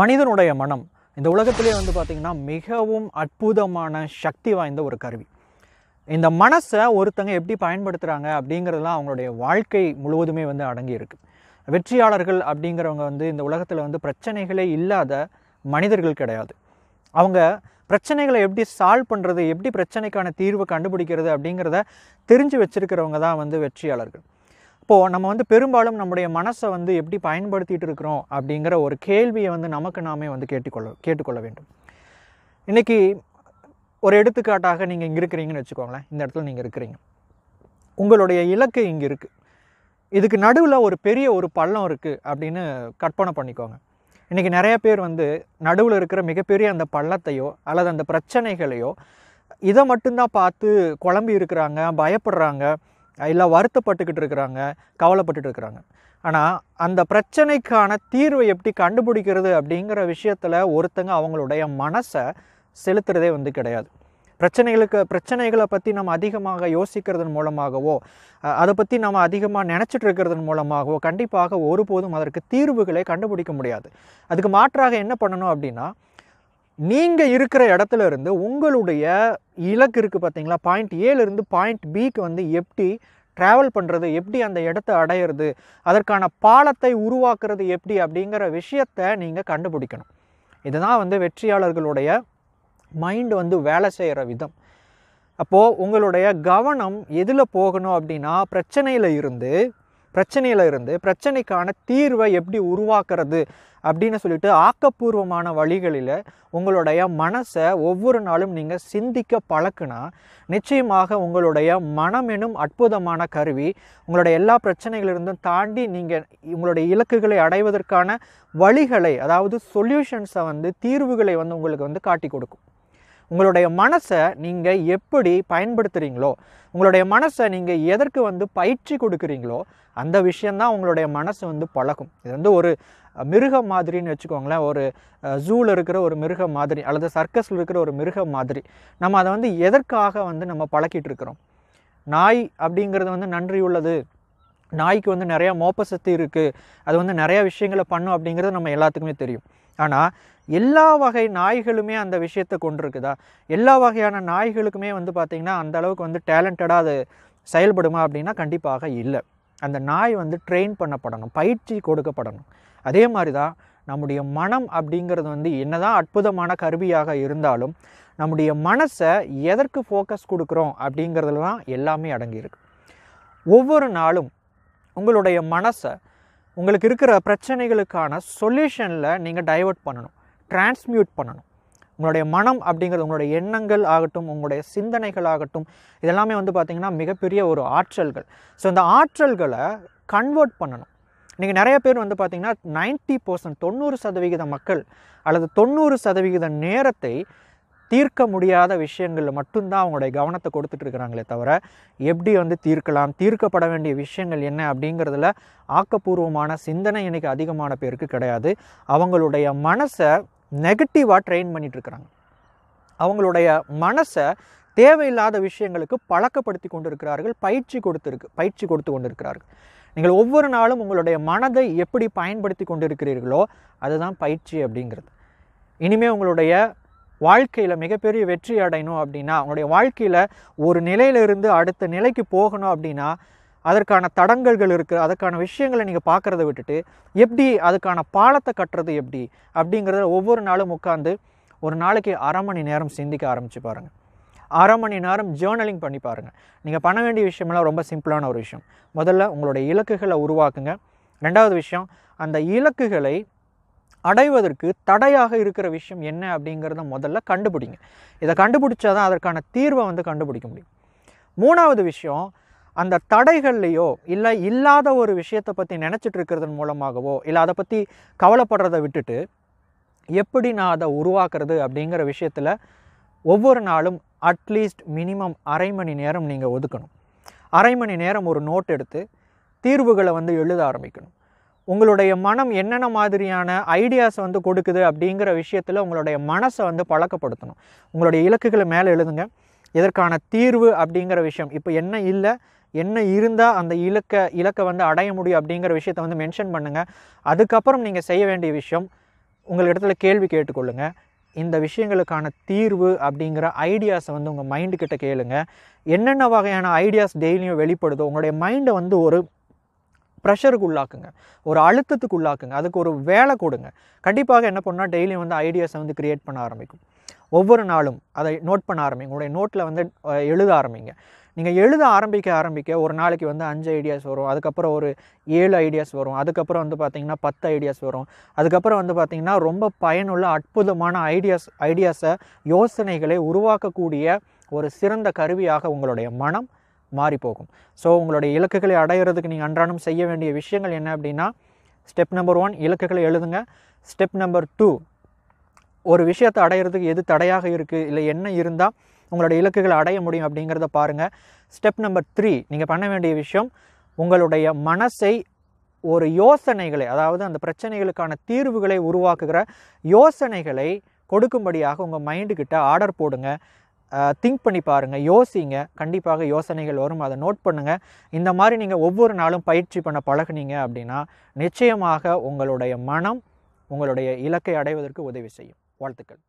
மனிதனுடைய மனம். இந்த உலகத்திலே வந்து பார்த்திங்கன்னா மிகவும் அற்புதமான சக்தி வாய்ந்த ஒரு கருவி. இந்த மனசை ஒருத்தங்க எப்படி பயன்படுத்துகிறாங்க அப்படிங்கிறதுலாம் அவங்களுடைய வாழ்க்கை முழுவதுமே வந்து அடங்கி இருக்குது வெற்றியாளர்கள் அப்படிங்கிறவங்க வந்து இந்த உலகத்தில் வந்து பிரச்சனைகளே இல்லாத மனிதர்கள் கிடையாது. அவங்க பிரச்சனைகளை எப்படி சால்வ் பண்ணுறது எப்படி பிரச்சனைக்கான தீர்வை கண்டுபிடிக்கிறது அப்படிங்கிறத தெரிஞ்சு வச்சுருக்கிறவங்க தான் வந்து வெற்றியாளர்கள். இப்போது நம்ம வந்து பெரும்பாலும் நம்முடைய மனசை வந்து எப்படி பயன்படுத்திட்டு இருக்கிறோம் அப்படிங்கிற ஒரு கேள்வியை வந்து நமக்கு நாமே வந்து கேட்டுக்கொள்ள கேட்டுக்கொள்ள வேண்டும். இன்றைக்கி ஒரு எடுத்துக்காட்டாக நீங்கள் இங்கே இருக்கிறீங்கன்னு வச்சுக்கோங்களேன். இந்த இடத்துல நீங்கள் இருக்கிறீங்க. உங்களுடைய இலக்கு இங்கே இருக்குது இதுக்கு நடுவில் ஒரு பெரிய ஒரு பள்ளம் இருக்குது அப்படின்னு கற்பனை பண்ணிக்கோங்க. இன்றைக்கி நிறைய பேர் வந்து நடுவில் இருக்கிற மிகப்பெரிய அந்த பள்ளத்தையோ அல்லது அந்த பிரச்சனைகளையோ இதை மட்டும்தான் பார்த்து குழம்பி இருக்கிறாங்க பயப்படுறாங்க. இல்லை வருத்தப்பட்டுக்கிட்டு இருக்கிறாங்க கவலைப்பட்டுட்டு இருக்கிறாங்க. ஆனால் அந்த பிரச்சனைக்கான தீர்வை எப்படி கண்டுபிடிக்கிறது அப்படிங்கிற விஷயத்தில் ஒருத்தங்க அவங்களுடைய மனசை செலுத்துறதே வந்து கிடையாது. பிரச்சனைகளுக்கு பிரச்சனைகளை பற்றி நம்ம அதிகமாக யோசிக்கிறதன் மூலமாகவோ அதை பற்றி நம்ம அதிகமாக நினச்சிட்டு இருக்கிறதன் மூலமாகவோ கண்டிப்பாக ஒருபோதும் அதற்கு தீர்வுகளை கண்டுபிடிக்க முடியாது. அதுக்கு மாற்றாக என்ன பண்ணணும் அப்படின்னா நீங்கள் இருக்கிற இடத்துல இருந்து உங்களுடைய இலக்கு இருக்குது பார்த்தீங்களா பாயிண்ட் ஏலேருந்து பாயிண்ட் பிக்கு வந்து எப்படி ட்ராவல் பண்ணுறது எப்படி அந்த இடத்த அடையிறது அதற்கான பாலத்தை உருவாக்குறது எப்படி அப்படிங்கிற விஷயத்தை நீங்கள் கண்டுபிடிக்கணும். இதுதான் வந்து வெற்றியாளர்களுடைய மைண்ட் வந்து வேலை செய்கிற விதம். அப்போது உங்களுடைய கவனம் எதில் போகணும் அப்படின்னா பிரச்சனையில் இருந்து பிரச்சனையில் இருந்து பிரச்சனைக்கான தீர்வை எப்படி உருவாக்குறது அப்படின்னு சொல்லிட்டு ஆக்கப்பூர்வமான வழிகளில் உங்களுடைய மனசை ஒவ்வொரு நாளும் நீங்கள் சிந்திக்க பழக்குனா நிச்சயமாக உங்களுடைய மனம் எனும் அற்புதமான கருவி உங்களுடைய எல்லா பிரச்சனைகளிலிருந்தும் தாண்டி நீங்கள் உங்களுடைய இலக்குகளை அடைவதற்கான வழிகளை அதாவது சொல்யூஷன்ஸை வந்து தீர்வுகளை வந்து உங்களுக்கு வந்து காட்டி கொடுக்கும். உங்களுடைய மனசை நீங்கள் எப்படி பயன்படுத்துகிறீங்களோ உங்களுடைய மனசை நீங்கள் எதற்கு வந்து பயிற்சி கொடுக்குறீங்களோ அந்த விஷயந்தான் உங்களுடைய மனசு வந்து பழகும். இது வந்து ஒரு மிருகம் மாதிரின்னு வச்சுக்கோங்களேன். ஒரு ஜூவில் இருக்கிற ஒரு மிருகம் மாதிரி அல்லது சர்க்கஸில் இருக்கிற ஒரு மிருகம் மாதிரி நம்ம அதை வந்து எதற்காக வந்து நம்ம பழக்கிட்டு இருக்கிறோம்? நாய் அப்படிங்கிறது வந்து நன்றி உள்ளது. நாய்க்கு வந்து நிறையா மோப்ப சக்தி இருக்குது அது வந்து நிறையா விஷயங்களை பண்ணும் அப்படிங்கிறது நம்ம எல்லாத்துக்குமே தெரியும். ஆனால் எல்லா வகை நாய்களுமே அந்த விஷயத்தை கொண்டிருக்குதா? எல்லா வகையான நாய்களுக்குமே வந்து பார்த்திங்கன்னா அந்த அளவுக்கு வந்து டேலண்டடாக அது செயல்படுமா அப்படின்னா கண்டிப்பாக இல்லை. அந்த நாய் வந்து ட்ரெயின் பண்ணப்படணும் பயிற்சி கொடுக்கப்படணும். அதே மாதிரி தான் நம்முடைய மனம் அப்படிங்கிறது வந்து என்னதான் அற்புதமான கருவியாக இருந்தாலும் நம்முடைய மனசை எதற்கு ஃபோக்கஸ் கொடுக்குறோம் அப்படிங்கிறதுல தான் எல்லாமே அடங்கியிருக்கு. ஒவ்வொரு நாளும் உங்களுடைய மனசை உங்களுக்கு இருக்கிற பிரச்சனைகளுக்கான சொல்யூஷனில் நீங்கள் டைவர்ட் பண்ணணும். டிரான்ஸ்மியூட் பண்ணணும். உங்களுடைய மனம் அப்படிங்கிறது உங்களுடைய எண்ணங்கள் ஆகட்டும் உங்களுடைய சிந்தனைகள் ஆகட்டும் இதெல்லாமே வந்து பார்த்திங்கன்னா மிகப்பெரிய ஒரு ஆற்றல்கள். ஸோ இந்த ஆற்றல்களை கன்வெர்ட் பண்ணணும். நீங்கள் நிறைய பேர் வந்து பார்த்திங்கன்னா நைன்ட்டி பர்சன்ட் தொண்ணூறு சதவிகித மக்கள் அல்லது தொண்ணூறு சதவிகித நேரத்தை தீர்க்க முடியாத விஷயங்களில் மட்டும்தான் அவங்களுடைய கவனத்தை கொடுத்துட்டு இருக்கிறாங்களே தவிர எப்படி வந்து தீர்க்கலாம் தீர்க்கப்பட வேண்டிய விஷயங்கள் என்ன அப்படிங்கிறதுல ஆக்கப்பூர்வமான சிந்தனை இன்றைக்கி அதிகமான பேருக்கு கிடையாது. அவங்களுடைய மனசை நெகட்டிவாக ட்ரெயின் பண்ணிகிட்ருக்குறாங்க அவங்களுடைய மனசை தேவையில்லாத விஷயங்களுக்கு பழக்கப்படுத்தி கொண்டிருக்கிறார்கள் பயிற்சி கொடுத்துருக்கு பயிற்சி கொடுத்து கொண்டிருக்கிறார்கள். நீங்கள் ஒவ்வொரு நாளும் உங்களுடைய மனதை எப்படி பயன்படுத்தி கொண்டிருக்கிறீர்களோ அதுதான் பயிற்சி அப்படிங்கிறது. இனிமேல் உங்களுடைய வாழ்க்கையில் மிகப்பெரிய வெற்றி அடையணும் அப்படின்னா உங்களுடைய வாழ்க்கையில் ஒரு நிலையிலிருந்து அடுத்த நிலைக்கு போகணும் அப்படின்னா அதற்கான தடங்கல்கள் இருக்குது அதற்கான விஷயங்களை நீங்கள் பார்க்குறத விட்டுட்டு எப்படி அதுக்கான பாலத்தை கட்டுறது எப்படி? அப்படிங்கிறத ஒவ்வொரு நாளும் உட்காந்து ஒரு நாளைக்கு அரை மணி நேரம் சிந்திக்க ஆரம்பித்து பாருங்கள் அரை மணி நேரம் ஜேர்னலிங் பண்ணி பாருங்கள் நீங்கள் பண்ண வேண்டிய விஷயமெல்லாம் ரொம்ப சிம்பிளான ஒரு விஷயம். முதல்ல உங்களுடைய இலக்குகளை உருவாக்குங்க. ரெண்டாவது விஷயம் அந்த இலக்குகளை அடைவதற்கு தடையாக இருக்கிற விஷயம் என்ன அப்படிங்கிறத முதல்ல கண்டுபிடிங்க. இதை கண்டுபிடிச்சாதான் அதற்கான தீர்வை வந்து கண்டுபிடிக்க முடியும். மூணாவது விஷயம் அந்த தடைகள்லையோ இல்லை இல்லாத ஒரு விஷயத்தை பற்றி நினச்சிட்டு இருக்கிறதன் மூலமாகவோ இல்லை அதை பற்றி கவலைப்படுறதை விட்டுட்டு எப்படி நான் அதை உருவாக்குறது அப்படிங்கிற விஷயத்தில் ஒவ்வொரு நாளும் அட்லீஸ்ட் மினிமம் அரை மணி நேரம் நீங்கள் ஒதுக்கணும். அரை மணி நேரம் ஒரு நோட் எடுத்து தீர்வுகளை வந்து எழுத ஆரம்பிக்கணும். உங்களுடைய மனம் என்னென்ன மாதிரியான ஐடியாஸ் வந்து கொடுக்குது அப்படிங்கிற விஷயத்தில் உங்களுடைய மனசை வந்து பழக்கப்படுத்தணும். உங்களுடைய இலக்குகளை மேலே எழுதுங்க. இதற்கான தீர்வு அப்படிங்கிற விஷயம். இப்போ என்ன இல்லை? என்ன இருந்தால் அந்த இலக்கை இலக்கை வந்து அடைய முடியும் அப்படிங்கிற விஷயத்த வந்து மென்ஷன் பண்ணுங்கள் அதுக்கப்புறம் நீங்கள் செய்ய வேண்டிய விஷயம் உங்களிடத்துல கேள்வி கேட்டுக்கொள்ளுங்கள் இந்த விஷயங்களுக்கான தீர்வு அப்படிங்கிற ஐடியாஸை வந்து உங்கள் மைண்டு கிட்ட கேளுங்க. என்னென்ன வகையான ஐடியாஸ் டெய்லியும் வெளிப்படுதோ உங்களுடைய மைண்டை வந்து ஒரு ப்ரெஷருக்கு உள்ளாக்குங்க. ஒரு அழுத்தத்துக்கு உள்ளாக்குங்க. அதுக்கு ஒரு வேலை கொடுங்க. கண்டிப்பாக என்ன பண்ணால் டெய்லியும் வந்து ஐடியாஸை வந்து க்ரியேட் பண்ண ஆரம்பிக்கும். ஒவ்வொரு நாளும் அதை நோட் பண்ண ஆரம்பிங்க. உங்களுடைய நோட்டில் வந்து எழுத ஆரம்பிங்க. நீங்கள் எழுத ஆரம்பிக்க ஆரம்பிக்க ஒரு நாளைக்கு வந்து அஞ்சு ஐடியாஸ் வரும். அதுக்கப்புறம் ஒரு ஏழு ஐடியாஸ் வரும். அதுக்கப்புறம் வந்து பார்த்திங்கன்னா பத்து ஐடியாஸ் வரும். அதுக்கப்புறம் வந்து பார்த்திங்கன்னா ரொம்ப பயனுள்ள அற்புதமான ஐடியாஸ் ஐடியாஸை யோசனைகளை உருவாக்கக்கூடிய ஒரு சிறந்த கருவியாக உங்களுடைய மனம் மாறி போகும் ஸோ உங்களுடைய இலக்குகளை அடையிறதுக்கு நீங்கள் அன்றாடம் செய்ய வேண்டிய விஷயங்கள் என்ன அப்படின்னா ஸ்டெப் நம்பர் ஒன் இலக்குகளை எழுதுங்க. ஸ்டெப் நம்பர் டூ ஒரு விஷயத்தை அடையிறதுக்கு எது தடையாக இருக்குது இல்லை என்ன இருந்தால் உங்களுடைய இலக்குகளை அடைய முடியும் அப்படிங்கிறத பாருங்கள் ஸ்டெப் நம்பர் த்ரீ நீங்கள் பண்ண வேண்டிய விஷயம் உங்களுடைய மனசை ஒரு யோசனைகளை அதாவது அந்த பிரச்சனைகளுக்கான தீர்வுகளை உருவாக்குகிற யோசனைகளை கொடுக்கும்படியாக உங்கள் மைண்டுக்கிட்ட ஆர்டர் போடுங்க. திங்க் பண்ணி பாருங்கள் யோசிங்க. கண்டிப்பாக யோசனைகள் வரும். அதை நோட் பண்ணுங்கள் இந்த மாதிரி நீங்கள் ஒவ்வொரு நாளும் பயிற்சி பண்ண பழகுனீங்க அப்படின்னா நிச்சயமாக உங்களுடைய மனம் உங்களுடைய இலக்கை அடைவதற்கு உதவி செய்யும். வாழ்த்துக்கள்.